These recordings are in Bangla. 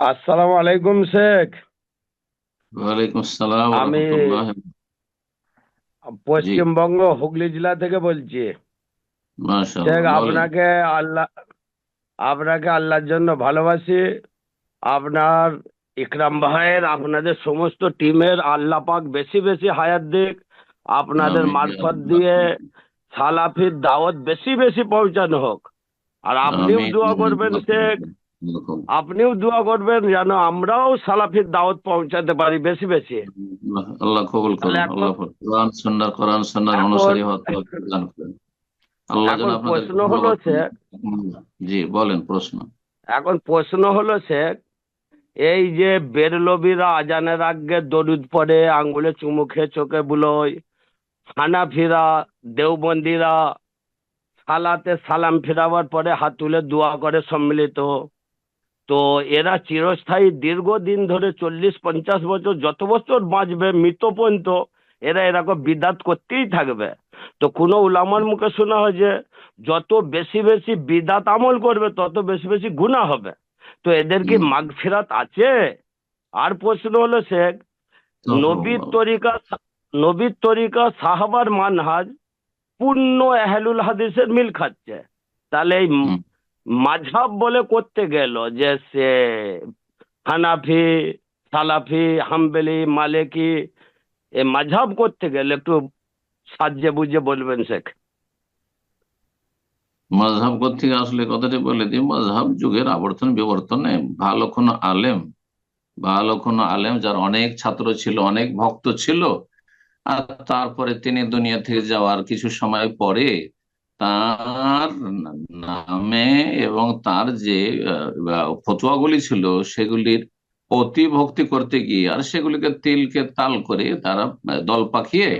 আসসালামু আলাইকুম শেখ। ওয়ালাইকুম আসসালাম আমি পশ্চিমবঙ্গ হুগলি জেলা থেকে বলছি। শেখ আপনাকে আল্লাহ আপনাকে আল্লাহর জন্য ভালোবাসি। আপনার ইকরাম ভাইয়ের আপনাদের সমস্ত টিমের আল্লাহ পাক বেশি বেশি হায়াত দিক। আপনাদের মারফত দিয়ে সালাফির দাওয়াত বেশি বেশি পৌঁছানো হোক। আর আপনিও দোয়া করবেন শেখ। আপনিও দোয়া করবেন যেন আমরাও সালাফির দাওয়াত পৌঁছাতে পারি বেশি বেশি। আল্লাহ কবুল করুন আল্লাহ কোরআন সুন্নাহ কোরআন সুন্নাহর অনুসারী আল্লাহ যেন প্রশ্ন হলো জি বলেন প্রশ্ন। এখন প্রশ্ন হলো শেখ এই যে বেরলবিরা আজানের আগে দরুদ পড়ে আঙ্গুলে চুমু খেয়ে চোখে বুলোয় হানাফিরা দেওবন্দিরা সালাতে সালাম ফেরাবার পরে হাত তুলে দোয়া করে সম্মিলিত। তো এরা চিরস্থায়ী দীর্ঘদিন ধরে চল্লিশ পঞ্চাশ বছর যত বছর বাঁচবে মৃত পর্যন্ত এরা এরকম বিদাত করতেই থাকবে। তো কোনো উলামার মুখে শোনা হয় যে যত বেশি বেশি বিদাত আমল করবে তত বেশি বেশি গুনাহ হবে। তো এদের কি হুম। মাগফিরাত আছে? আর প্রশ্ন হলো শেখ নবীর তরিকা নবীর তরিকা সাহাবার মানহাজ পূর্ণ এহলুল হাদিসের মিল খাচ্ছে। তাহলে এই। মাঝহাব বলে করতে গেল যে সে হানাফি, সালাফি, হাম্বেলি, মালেকি, এ মাঝহাব করতে গেলে একটু সাজে বুঝে বলবেন শেখ। মাযহাব থেকে আসলে কথাটি বলে দিই মাযহাব যুগের আবর্তন বিবর্তনে ভালো কোনো আলেম ভালো কোনো আলেম যার অনেক ছাত্র ছিল, অনেক ভক্ত ছিল, আর তারপরে তিনি দুনিয়া থেকে যাওয়ার কিছু সময় পরে তার নামে এবং তার যে ফতোয়াগুলি ছিল সেগুলির অতি ভক্তি করতে গিয়ে আর সেগুলিকে তিলকে তাল করে তারা দল পাকিয়ে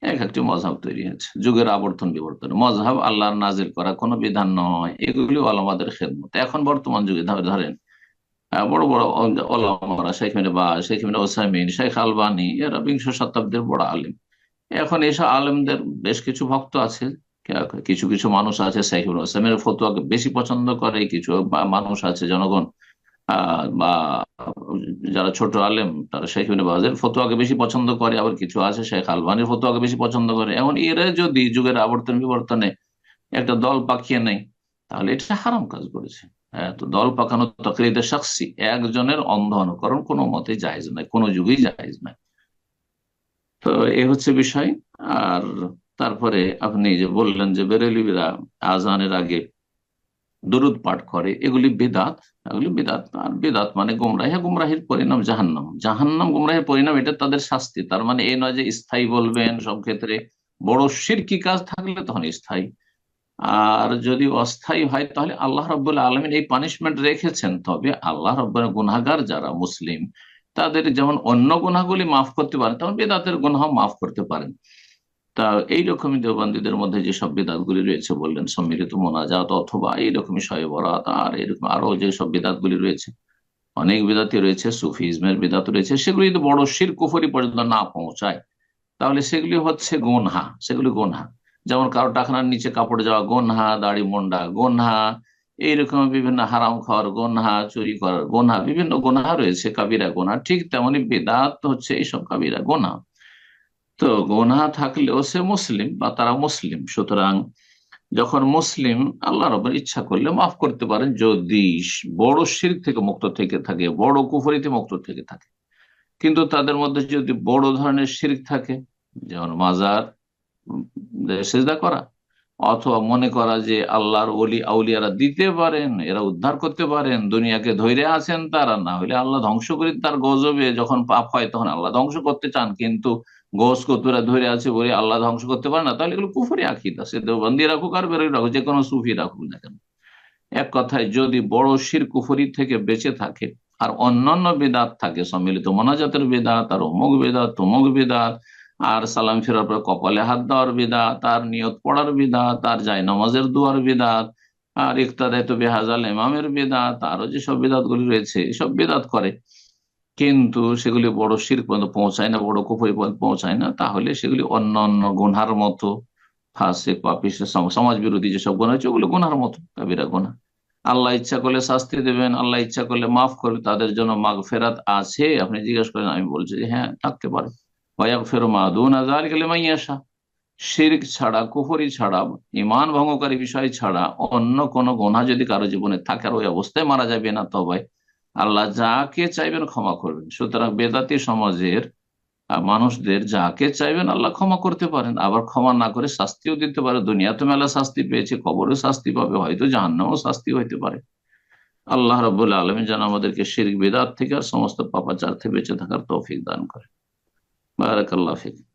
এক একটি মজহাব তৈরি হয়েছে। যুগের আবর্তন বিবর্তন। মজহাব আল্লাহর নাজির করা কোনো বিধান নয়। এগুলি আলমাদের খেদমত। এখন বর্তমান যুগে ধরে ধরেন বড় বড় ওলামারা, শেখ বা শেখ ওসাইমিন, শেখ আলবানি, এরা বিংশ শতাব্দীর বড় আলিম। এখন এসব আলেমদের বেশ কিছু ভক্ত আছে। কিছু কিছু মানুষ আছে শেখ ওসাইমের ফতুয়াকে বেশি পছন্দ করে, কিছু মানুষ আছে, জনগণ বা যারা ছোট আলেম, তারা শেখ বাজের ফতুয়াকে বেশি পছন্দ করে, আবার কিছু আছে, শেখ আলবানির ফতুয়াকে বেশি পছন্দ করে। এখন এরা যদি যুগের আবর্তন বিবর্তনে একটা দল পাকিয়ে নেই তাহলে এটা হারাম কাজ করেছে। হ্যাঁ তো দল পাকানো তকরিদের সাক্ষী একজনের অন্ধ অনুকরণ কোনো মতে জায়েজ নাই কোনো যুগেই জায়েজ নাই তো এ হচ্ছে বিষয়, আর তারপরে আপনি যে বললেন যে বেরেলিরা আজানের আগে দরুদ পাঠ করে এগুলি বেদাত। এগুলি বেদাত আর বেদাত মানে গুমরাহি। হ্যাঁ, গুমরাহির পরিণাম জাহান্নাম। জাহান্নাম গুমরাহির পরিণাম এটা তাদের শাস্তি। তার মানে এই নয় যে স্থায়ী বলবেন সব ক্ষেত্রে। বড় সিরকি কাজ থাকলে তখন স্থায়ী। আর যদি অস্থায়ী হয় তাহলে আল্লাহ রব্বুল্লাহ আলমিন এই পানিশমেন্ট রেখেছেন। তবে আল্লাহ রব্বুল গুনাগার যারা মুসলিম তাদের যেমন অন্য গুনাহগুলি মাফ করতে পারেন তেমন বেদাতের গুনাহ মাফ করতে পারেন। তা এইরকমই দেওবন্দীদের মধ্যে যেসব বিদাতগুলি রয়েছে বললেন সম্মিলিত মোনাজাত অথবা এইরকমই শয়ে বরাত আর এরকম আরও যেসব বেদাতগুলি রয়েছে, অনেক বেদাতি রয়েছে, সুফিজমের বেদাত রয়েছে, সেগুলি যদি বড় শির কুফরি পর্যন্ত না পৌঁছায়, তাহলে সেগুলি হচ্ছে গোনহা, সেগুলি গোনহা। যেমন কারও টাকার নিচে কাপড় যাওয়া গোনহা, দাড়ি মন্ডা গোনহা, এইরকম বিভিন্ন হারাম খাওয়ার গোনহা, চুরি করার গোনহা, বিভিন্ন গোনহা রয়েছে, কাবিরা গোনা ঠিক তেমনি বেদাত হচ্ছে এইসব কাবিরা গোনা তো গোনা থাকলেও সে মুসলিম বা তারা মুসলিম। সুতরাং যখন মুসলিম, আল্লাহ রবের ইচ্ছা করলে মাফ করতে পারেন যদি বড় শির থেকে মুক্ত থেকে থাকে, বড় কুফরিতে মুক্ত থেকে থাকে। কিন্তু তাদের মধ্যে যদি বড় ধরনের শির থাকে, যেমন মাজার সেজদা করা অথবা মনে করা যে আল্লাহর ওলি, আউলিয়ারা দিতে পারেন, এরা উদ্ধার করতে পারেন, দুনিয়াকে ধৈর্য আছেন তারা, না হলে আল্লাহ ধ্বংস করে তার গজবে, যখন পাপ হয় তখন আল্লাহ ধ্বংস করতে চান, কিন্তু গোস কতুরা ধরে আছে বলে আল্লাহ ধ্বংস করতে পারে না, তাহলে এগুলো কুফরি আকিদা, সে দেওবন্দি রাখুক আর বেরোয় রাখুক, যে কোনো সুফি রাখুক না কেন। এক কথায় যদি বড় শির কুফরি থেকে বেঁচে থাকে, আর অন্যান্য বেদাত থাকে, সম্মিলিত মোনাজাতের বেদাত, আর অমুক বেদাত, তমুক বেদাত আর সালাম ফেরার পর কপালে হাত দেওয়ার বিদাত তার নিয়ত পড়ার বিদাত তার যায় নামাজের দুয়ার বিদাত আর ইকতাদায়িত বেহাজাল ইমামের বেদাত আরও যেসব বেদাত গুলি রয়েছে, এসব বেদাত করে। কিন্তু সেগুলি বড় শির পর্যন্ত পৌঁছায় না, বড় কুফরি পর্যন্ত পৌঁছায় না, তাহলে সেগুলি অন্য অন্য গুনহার মতো। ফাঁসে পাপিস সমাজ বিরোধী যেসব গুণ হচ্ছে ওগুলো গুনহার মতো, কাবিরা গুনা আল্লাহ ইচ্ছা করলে শাস্তি দেবেন, আল্লাহ ইচ্ছা করলে মাফ করবে, তাদের জন্য মাগ ফেরাত আছে। আপনি জিজ্ঞেস করেন, আমি বলছি হ্যাঁ থাকতে পারে। ফের মাদুন আজার গেলে মাইয়াশা শিরক ছাড়া, কুফরি ছাড়া ইমান ভঙ্গকারী বিষয় ছাড়া অন্য কোন গোনা যদি কারও জীবনে থাকে আর ওই অবস্থায় মারা যাবে না, তবে আল্লাহ যাকে চাইবেন ক্ষমা করবেন। সুতরাং বেদাতি সমাজের মানুষদের যাকে চাইবেন আল্লাহ ক্ষমা করতে পারেন। আবার ক্ষমা না করে শাস্তিও দিতে পারে। দুনিয়া তো মেলা শাস্তি পেয়েছে, কবরেও শাস্তি পাবে, হয়তো জাহান্নামও শাস্তি হইতে পারে। আল্লাহ রবুল্লা আলমী যেন আমাদেরকে শিরক, বেদাত থেকে আর সমস্ত পাপাচার থেকে বেঁচে থাকার তৌফিক দান করে। بارك الله فيك.